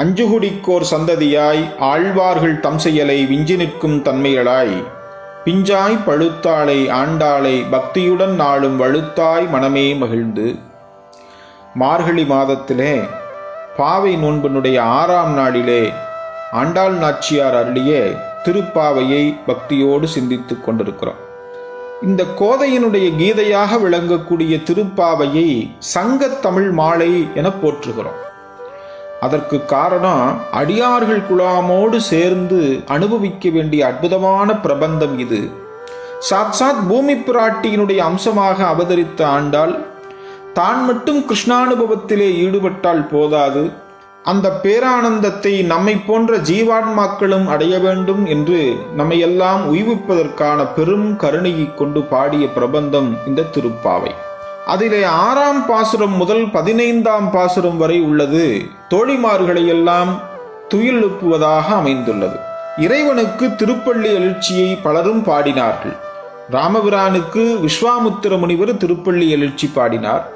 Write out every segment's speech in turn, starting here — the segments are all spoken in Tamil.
அஞ்சுகுடிக்கோர் சந்ததியாய் ஆழ்வார்கள் தம் செயலை விஞ்சி நிற்கும் தன்மைகளாய். பிஞ்சாய் பழுத்தாளை ஆண்டாளை பக்தியுடன் நாளும் வழுத்தாய் மனமே மகிழ்ந்து. மார்கழி மாதத்திலே பாவை நோன்பினுடைய ஆறாம் நாளிலே ஆண்டாள் நாச்சியார் அருளிய திருப்பாவையை பக்தியோடு சிந்தித்துக் கொண்டிருக்கிறோம். இந்த கோதையினுடைய கீதையாக விளங்கக்கூடிய திருப்பாவையை சங்கத்தமிழ் மாலை என போற்றுகிறோம். அதற்கு காரணம் அடியார்கள் குழாமோடு சேர்ந்து அனுபவிக்க வேண்டிய அற்புதமான பிரபந்தம் இது. சாட்சாத் பூமி பிராட்டியினுடைய அம்சமாக அவதரித்த ஆண்டால் தான் மட்டும் கிருஷ்ணானுபவத்திலே ஈடுபட்டால் போதாது. அந்த பேரானந்தத்தை நம்மை போன்ற ஜீவான்மாக்களும் அடைய வேண்டும் என்று நம்மையெல்லாம் உய்விப்பதற்கான பெரும் கருணையை கொண்டு பாடிய பிரபந்தம் இந்த திருப்பாவை. அதிலே ஆறாம் பாசுரம் முதல் பதினைந்தாம் பாசுரம் வரை உள்ளது. தோழிமார்களை எல்லாம் அமைந்துள்ளது. இறைவனுக்கு திருப்பள்ளி எழுச்சியை பலரும் பாடினார்கள். ராமபிரானுக்கு விஸ்வாமுத்திர முனிவர் திருப்பள்ளி எழுச்சி பாடினார்.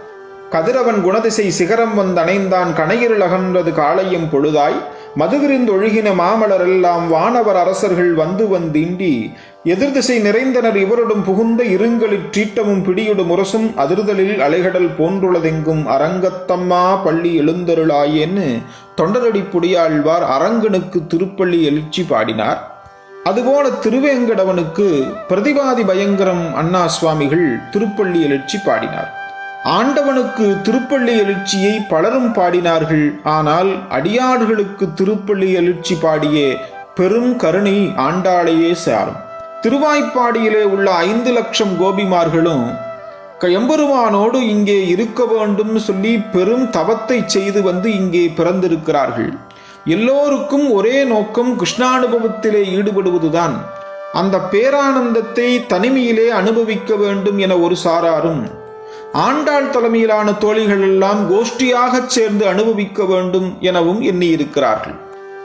கதிரவன் குணதிசை சிகரம் வந்தணைந்தான் கணையிருள் அகன்றது காளையும் பொழுதாய். மதுவிருந்தொழுகின மாமலரெல்லாம் வானவர் அரசர்கள் வந்து வந்தீண்டி எதிர்திசை நிறைந்தனர் இவருடன் புகுந்த இருங்களிற் சீட்டமும் பிடியுடும் முரசும் அதிர்தலில் அலைகடல் போன்றுள்ளதெங்கும் அரங்கத்தம்மா பள்ளி எழுந்தருளாயேன்னு தொண்டரடி புடியாழ்வார் அரங்கனுக்கு திருப்பள்ளி எழுச்சி பாடினார். அதுபோல திருவேங்கடவனுக்கு பிரதிவாதி பயங்கரம் அண்ணா சுவாமிகள் திருப்பள்ளி எழுச்சி பாடினார். ஆண்டவனுக்கு திருப்பள்ளி எழுச்சியை பலரும் பாடினார்கள். ஆனால் அடியார்களுக்கு திருப்பள்ளி எழுச்சி பாடிய பெரும் கருணை ஆண்டாளையே சாரும். திருவாய்ப்பாடியிலே உள்ள ஐந்து லட்சம் கோபிமார்களும் எம்பெருமானோடு இங்கே இருக்க வேண்டும் சொல்லி பெரும் தவத்தை செய்து வந்து இங்கே பிறந்திருக்கிறார்கள். எல்லோருக்கும் ஒரே நோக்கம் கிருஷ்ணானுபவத்திலே ஈடுபடுவதுதான். அந்த பேரானந்தத்தை தனிமையிலே அனுபவிக்க வேண்டும் என ஒரு சாராரும் ஆண்டாள் தலைமையிலான தோழிகள் எல்லாம் கோஷ்டியாகச் சேர்ந்து அனுபவிக்க வேண்டும் எனவும் எண்ணியிருக்கிறார்கள்.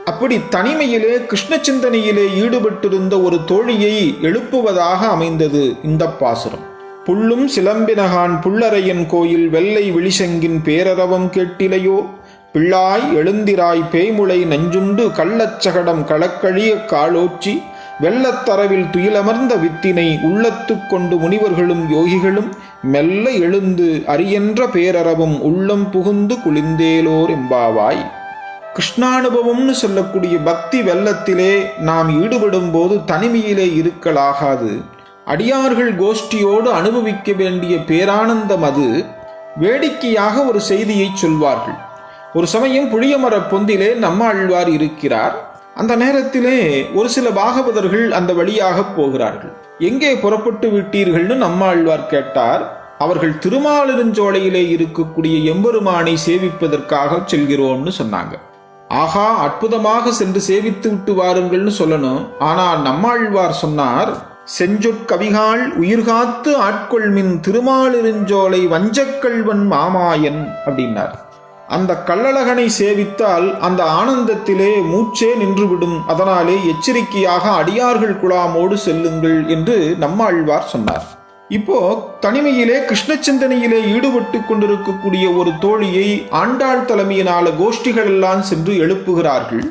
அப்படி தனிமையிலே கிருஷ்ண சிந்தனையிலே ஈடுபட்டிருந்த ஒரு தோழியை எழுப்புவதாக அமைந்தது இந்த பாசுரம். புள்ளும் சிலம்பினகான் புள்ளரையன் கோயில் வெள்ளை விழிசங்கின் பேரரவம் கேட்டிலையோ? பிள்ளாய் எழுந்திராய் பேய்முளை நஞ்சுண்டு கள்ளச்சகடம் களக்கழிய காலோச்சி? வெள்ளத்தரவில் துயிலமர்ந்த வித்தினை உள்ளத்து கொண்டு முனிவர்களும் யோகிகளும் மெல்ல எழுந்து அரியன்ற பேரறவும் உள்ளம் புகுந்து குளிந்தேலோர் எம்பாவாய். கிருஷ்ணானுபவம்னு சொல்லக்கூடிய பக்தி வெள்ளத்திலே நாம் ஈடுபடும் போது தனிமையிலே இருக்கலாகாது. அடியார்கள் கோஷ்டியோடு அனுபவிக்க வேண்டிய பேரானந்தம் அது. வேடிக்கையாக ஒரு செய்தியை சொல்வார்கள். ஒரு சமயம் புளியமரப் பொந்திலே நம்மாழ்வார் இருக்கிறார். அந்த நேரத்திலே ஒரு சில பாகவதர்கள் அந்த வழியாக போகிறார்கள். எங்கே புறப்பட்டு விட்டீர்கள்னு நம்மாழ்வார் கேட்டார். அவர்கள் திருமாலிருஞ்சோலையிலே இருக்கக்கூடிய எம்பெருமானை சேவிப்பதற்காக செல்கிறோம்னு சொன்னாங்க. ஆகா அற்புதமாக சென்று சேவித்து விட்டு வாருங்கள்னு சொல்லணும். ஆனால் நம்மாழ்வார் சொன்னார் செஞ்சொற்கவிகாள் உயிர்காத்து ஆட்கொள்மின் திருமாலிருஞ்சோலை வஞ்சக்கல்வன் மாமாயன் அப்படின்னார். அந்த கள்ளழகனை சேவித்தால் அந்த ஆனந்தத்திலே மூச்சே நின்றுவிடும். அதனாலே எச்சரிக்கையாக அடியார்கள் குழாமோடு செல்லுங்கள் என்று நம்மாழ்வார் சொன்னார். இப்போ தனிமையிலே கிருஷ்ண சிந்தனையிலே ஈடுபட்டு கொண்டிருக்கக்கூடிய ஒரு தோழியை ஆண்டாள் தலைமையினால கோஷ்டிகள் எல்லாம் சென்று எழுப்புகிறார்கள்.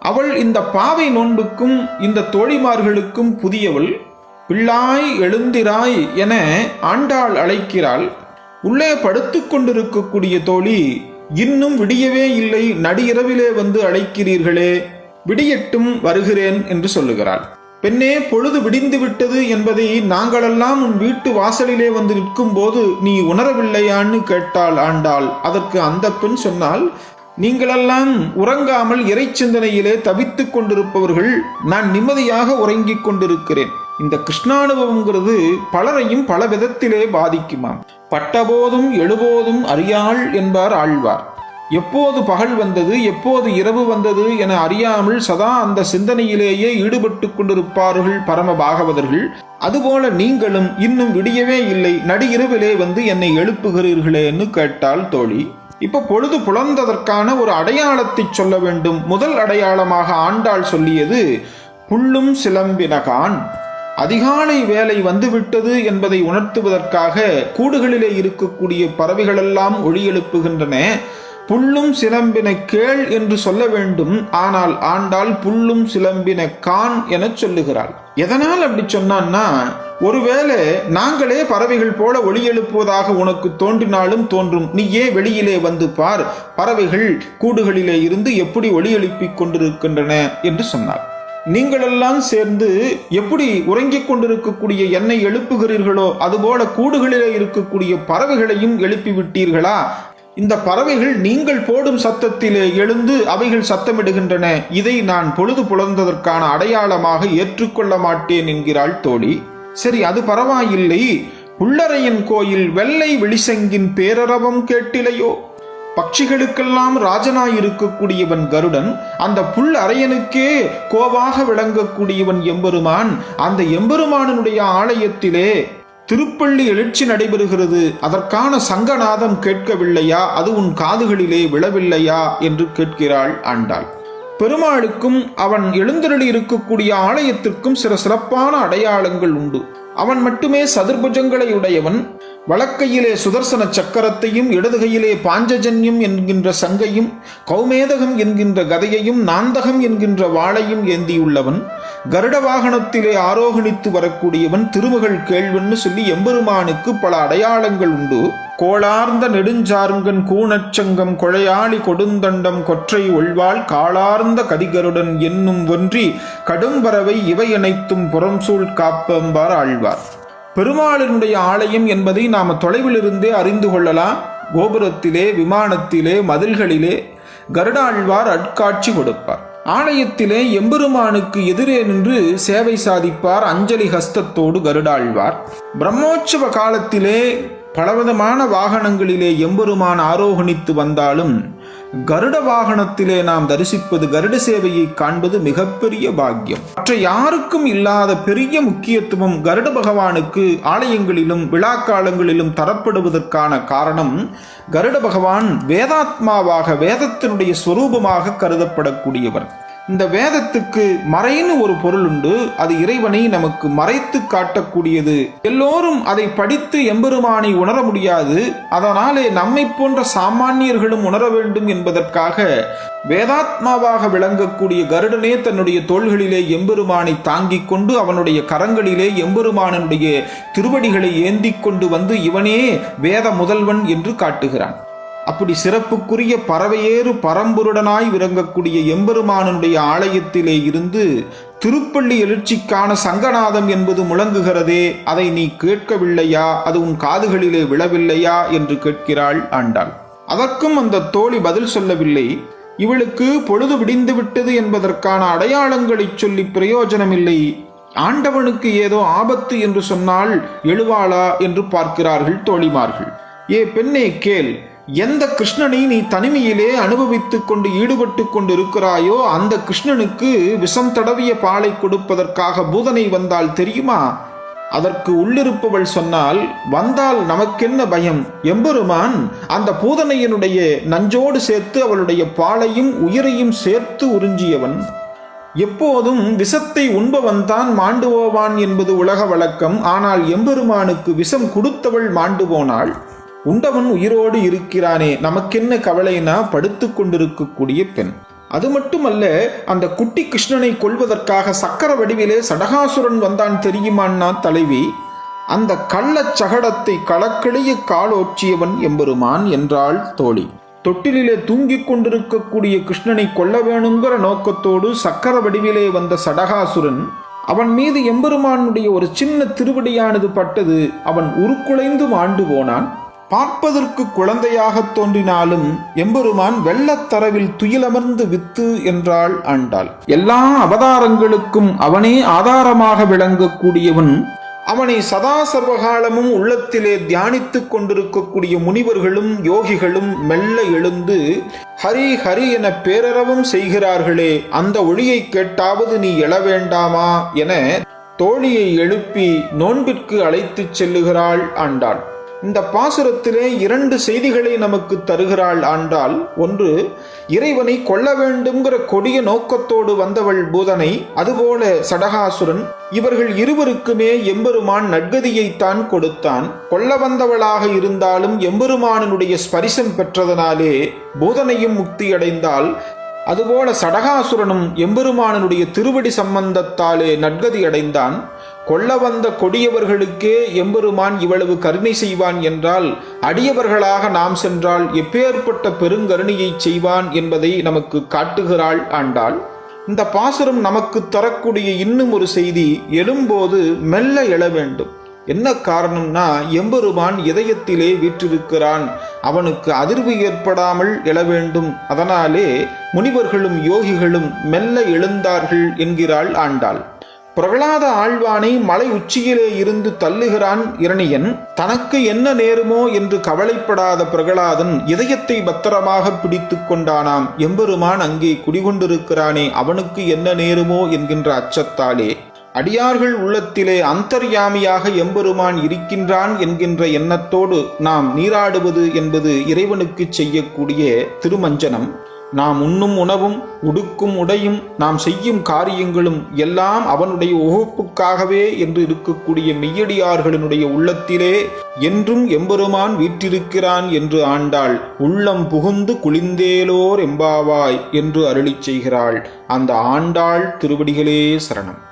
அவள் இந்த பாவை நோன்புக்கும் இந்த தோழிமார்களுக்கும் புதியவள். பிள்ளாய் எழுந்திராய் என ஆண்டாள் அழைக்கிறாள். உள்ளே படுத்து கொண்டிருக்கக்கூடிய தோழி இன்னும் விடியவே இல்லை நடிஇரவிலே வந்து அழைக்கிறீர்களே விடியட்டும் வருகிறேன் என்று சொல்லுகிறாள். பெண்ணே பொழுது விடிந்து விட்டது என்பதை நாங்களெல்லாம் உன் வீட்டு வாசலிலே வந்து நிற்கும் போது நீ உணரவில்லையான்னு கேட்டாள் ஆண்டாள். அதற்கு அந்த பெண் சொன்னால் நீங்களெல்லாம் உறங்காமல் இறை சிந்தனையிலே தவித்துக் கொண்டிருப்பவர்கள் நான் நிம்மதியாக உறங்கிக் கொண்டிருக்கிறேன். இந்த கிருஷ்ணானுபவங்கிறது பலரையும் பல விதத்திலே பாதிக்குமாம். பட்டபோதும் எழுபோதும் அறியாள் என்பார் ஆழ்வார். எப்போது பகல் வந்தது எப்போது இரவு வந்தது என அறியாமல் சதா அந்த சிந்தனையிலேயே ஈடுபட்டு கொண்டிருப்பார்கள் பரம பாகவதர்கள் அதுபோல நீங்களும் இன்னும் விடியவே இல்லை நடிகிரவிலே வந்து என்னை எழுப்புகிறீர்களேன்னு கேட்டாள் தோழி. இப்ப பொழுது புலர்ந்ததற்கான ஒரு அடையாளத்தை சொல்ல வேண்டும். முதல் அடையாளமாக ஆண்டாள் சொல்லியது புள்ளும் சிலம்பினகான். அதிகாலை வேலை வந்துவிட்டது என்பதை உணர்த்துவதற்காக கூடுகளிலே இருக்கக்கூடிய பறவைகளெல்லாம் ஒளி எழுப்புகின்றன. புல்லும் சிலம்பின கேள் என்று சொல்ல வேண்டும். ஆனால் ஆண்டாள் புல்லும் சிலம்பின கான் என சொல்லுகிறாள். எதனால் அப்படி சொன்னான்னா ஒருவேளை நாங்களே பறவைகள் போல ஒளி எழுப்புவதாக உனக்கு தோன்றினாலும் தோன்றும். நீ ஏன் வெளியிலே வந்து பார் பறவைகள் கூடுகளிலே இருந்து எப்படி ஒளி எழுப்பிக் கொண்டிருக்கின்றன என்று சொன்னார் நீங்களெல்லாம் சேர்ந்து எப்படி உறங்கிக் கொண்டிருக்கக்கூடிய என்னை எழுப்புகிறீர்களோ அதுபோல கூடுகளிலே இருக்கக்கூடிய பறவைகளையும் எழுப்பி விட்டீர்களா? இந்த பறவைகள் நீங்கள் போடும் சத்தத்திலே எழுந்து அவைகள் சத்தமிடுகின்றன. இதை நான் பொழுது புலர்ந்ததற்கான அடையாளமாக ஏற்றுக்கொள்ள மாட்டேன் என்கிறாள் தோழி. சரி அது பரவாயில்லை. உள்ளறையின் கோயில் வெள்ளை வெளிசங்கின் பேரரவம் கேட்டிலையோ? பட்சிகளுக்கெல்லாம் ராஜனாயிருக்கக்கூடியவன் கருடன் அந்த புல் அரையனுக்கே கோவாக விளங்கக்கூடியவன் எம்பெருமான். அந்த எம்பெருமானனுடைய ஆலயத்திலே திருப்பள்ளி எழுச்சி நடைபெறுகிறது. அதற்கான சங்கநாதம் கேட்கவில்லையா? அது உன் காதுகளிலே விழவில்லையா? என்று கேட்கிறாள் ஆண்டாள். பெருமாளுக்கும் அவன் எழுந்தருளி இருக்கக்கூடிய ஆலயத்திற்கும் சில சிறப்பான அடையாளங்கள் உண்டு. அவன் மட்டுமே சதுர்புஜங்களை உடையவன். வழக்கையிலே சுதர்சன சக்கரத்தையும் இடதுகையிலே பாஞ்சஜன்யம் என்கின்ற சங்கையும் கௌமேதகம் என்கின்ற கதையையும் நாந்தகம் என்கின்ற வாளையும் ஏந்தியுள்ளவன். கருட வாகனத்திலே ஆரோகணித்து வரக்கூடியவன் திருமகள் கேள்வன்னு சொல்லி எம்பெருமானுக்கு பல அடையாளங்கள் உண்டு. கோளார்ந்த நெடுஞ்சார்ங்கன் கூணச்சங்கம் கொழையாளி கொடுந்தண்டம் கொற்றை ஒள்வாள் காளார்ந்த கதிகருடன் என்னும் ஒன்றி கடும்பறவை இவை அனைத்தும் புறம்சூழ் காப்பம்பார் ஆழ்வார். பெருமாளினுடைய ஆலயம் என்பதை நாம் தொலைவிலிருந்தே அறிந்து கொள்ளலாம். கோபுரத்திலே விமானத்திலே மதில்களிலே கருடாழ்வார் அட்காட்சி கொடுப்பார். ஆலயத்திலே எம்பெருமானுக்கு எதிரே நின்று சேவை சாதிப்பார் அஞ்சலி ஹஸ்தத்தோடு கருடாழ்வார். பிரம்மோற்சவ காலத்திலே பலவிதமான வாகனங்களிலே எம்பெருமான் ஆரோகணித்து வந்தாலும் கருட வாகனத்திலே நாம் தரிசிப்பது கருட சேவையை காண்பது மிகப்பெரிய பாக்கியம். மற்ற யாருக்கும் இல்லாத பெரிய முக்கியத்துவம் கருட பகவானுக்கு ஆலயங்களிலும் விழாக்காலங்களிலும் தரப்படுவதற்கான காரணம் கருட பகவான் வேதாத்மாவாக வேதத்தினுடைய சொரூபமாக கருதப்படக்கூடியவர். இந்த வேதத்துக்கு மறைன்னு ஒரு பொருள் உண்டு. அது இறைவனை நமக்கு மறைத்து காட்டக்கூடியது. எல்லோரும் அதை படித்து எம்பெருமானை உணர முடியாது. அதனாலே நம்மை போன்ற சாமானியர்களும் உணர வேண்டும் என்பதற்காக வேதாத்மாவாக விளங்கக்கூடிய கருடனே தன்னுடைய தோள்களிலே எம்பெருமானை தாங்கிக் கொண்டு அவனுடைய கரங்களிலே எம்பெருமானனுடைய திருவடிகளை ஏந்திக் கொண்டு வந்து இவனே வேத முதல்வன் என்று காட்டுகிறான். அப்படி சிறப்புக்குரிய பறவையேறு பரம்பொருடனாய் விளங்கக்கூடிய எம்பெருமானனுடைய ஆலயத்திலே இருந்து திருப்பள்ளி எழுச்சிக்கான சங்கநாதம் என்பது முழங்குகிறதே அதை நீ கேட்கவில்லையா? அது உன் காதுகளிலே விழவில்லையா? என்று கேட்கிறாள் ஆண்டாள். அதற்கும் அந்த தோழி பதில் சொல்லவில்லை. இவளுக்கு பொழுது விடிந்து விட்டது என்பதற்கான அடையாளங்களைச் சொல்லி பிரயோஜனமில்லை. ஆண்டவனுக்கு ஏதோ ஆபத்து என்று சொன்னால் எழுவாளா? என்று பார்க்கிறார்கள் தோழிமார்கள். ஏ பெண்ணே கேள். எந்த கிருஷ்ணனை நீ தனிமையிலே அனுபவித்துக் கொண்டு ஈடுபட்டு கொண்டு இருக்கிறாயோ அந்த கிருஷ்ணனுக்கு விஷம் தடவிய பாலை கொடுப்பதற்காக பூதனை வந்தால் தெரியுமா? அதற்கு உள்ளிருப்பவள் சொன்னால் வந்தால் நமக்கென்ன பயம்? எம்பெருமான் அந்த பூதனையினுடைய நஞ்சோடு சேர்த்து அவளுடைய பாலையும் உயிரையும் சேர்த்து உறிஞ்சியவன். எப்போதும் விஷத்தை உண்பவன் தான் மாண்டுவோவான் என்பது உலக வழக்கம். ஆனால் எம்பெருமானுக்கு விஷம் கொடுத்தவள் மாண்டு போனாள் உண்டவன் உயிரோடு இருக்கிறானே நமக்கென்ன கவலைனா படுத்து கொண்டிருக்கக்கூடிய பெண். அது மட்டுமல்ல அந்த குட்டி கிருஷ்ணனை கொள்வதற்காக சக்கர வடிவிலே சடகாசுரன் வந்தான் தெரியுமான்னா தலைவி? அந்த கள்ளச் சகடத்தை களக்கிளிய காலோச்சியவன் எம்பெருமான் என்றாள் தோழி. தொட்டிலே தூங்கிக் கொண்டிருக்கக்கூடிய கிருஷ்ணனை கொல்ல வேணுங்கிற நோக்கத்தோடு சக்கர வடிவிலே வந்த சடகாசுரன் அவன் மீது எம்பெருமானுடைய ஒரு சின்ன திருவடியானது பட்டது அவன் உருக்குலைந்து ஆண்டு போனான். பார்ப்பதற்கு குழந்தையாக தோன்றினாலும் எம்பெருமான் வெள்ளத்தரவில் துயிலமர்ந்து வித்து என்றாள் ஆண்டாள். எல்லா அவதாரங்களுக்கும் அவனே ஆதாரமாக விளங்கக்கூடியவன் அவனை சதா சர்வகாலமும் உள்ளத்திலே தியானித்துக் கொண்டிருக்கக்கூடிய முனிவர்களும் யோகிகளும் மெல்ல எழுந்து ஹரி ஹரி என பேரறவும் செய்கிறார்களே அந்த ஒளியை கேட்டாவது நீ எழ வேண்டாமா என தோழியை எழுப்பி நோன்பிற்கு அழைத்துச் செல்லுகிறாள் ஆண்டாள். இந்த பாசுரத்திலே இரண்டு செய்திகளை நமக்கு தருகிறாள் ஆண்டாள். ஒன்று இறைவனை கொல்ல வேண்டும்ங்கிற கொடிய நோக்கத்தோடு வந்தவள் பூதனை அதுபோல சடகாசுரன் இவர்கள் இருவருக்குமே எம்பெருமான் நட்கதியைத்தான் கொடுத்தான். கொல்ல வந்தவளாக இருந்தாலும் எம்பெருமானனுடைய ஸ்பரிசம் பெற்றதனாலே பூதனையும் முக்தியடைந்தால் அதுபோல சடகாசுரனும் எம்பெருமானனுடைய திருவடி சம்பந்தத்தாலே நற்கதி அடைந்தான் கொல்ல வந்த கொடியவர்களுக்கே எம்பெருமான் இவ்வளவு கருணை செய்வான் என்றால் அடியவர்களாக நாம் சென்றால் எப்பேற்பட்ட பெருங்கருணையை செய்வான் என்பதை நமக்கு காட்டுகிறாள் ஆண்டாள். இந்த பாசுரம் நமக்கு தரக்கூடிய இன்னும் ஒரு செய்தி எழும்போது மெல்ல எழ வேண்டும். என்ன காரணம்னா எம்பெருமான் இதயத்திலே வீற்றிருக்கிறான். அவனுக்கு அதிர்வு ஏற்படாமல் எழ வேண்டும். அதனாலே முனிவர்களும் யோகிகளும் மெல்ல எழுந்தார்கள் என்கிறாள் ஆண்டாள். பிரகலாத ஆழ்வானை மலை உச்சியிலே இருந்து தள்ளுகிறான் இரணியன் தனக்கு என்ன நேருமோ என்று கவலைப்படாத பிரகலாதன் இதயத்தை பத்திரமாக பிடித்து கொண்டானாம். எம்பெருமான் அங்கே குடிகொண்டிருக்கிறானே அவனுக்கு என்ன நேருமோ என்கின்ற அச்சத்தாலே. அடியார்கள் உள்ளத்திலே அந்தர்யாமியாக எம்பெருமான் இருக்கின்றான் என்கின்ற எண்ணத்தோடு நாம் நீராடுவது என்பது இறைவனுக்கு செய்யக்கூடிய திருமஞ்சனம். நாம் உண்ணும் உணவும் உடுக்கும் உடையும் நாம் செய்யும் காரியங்களும் எல்லாம் அவனுடைய உகப்புக்காகவே என்று இருக்கக்கூடிய மெய்யடியார்களினுடைய உள்ளத்திலே என்றும் எம்பெருமான் வீற்றிருக்கிறான் என்று ஆண்டாள். உள்ளம் புகுந்து குளிந்தேலோர் எம்பாவாய் என்று அருளிச் செய்கிறாள். அந்த ஆண்டாள் திருவடிகளே சரணம்.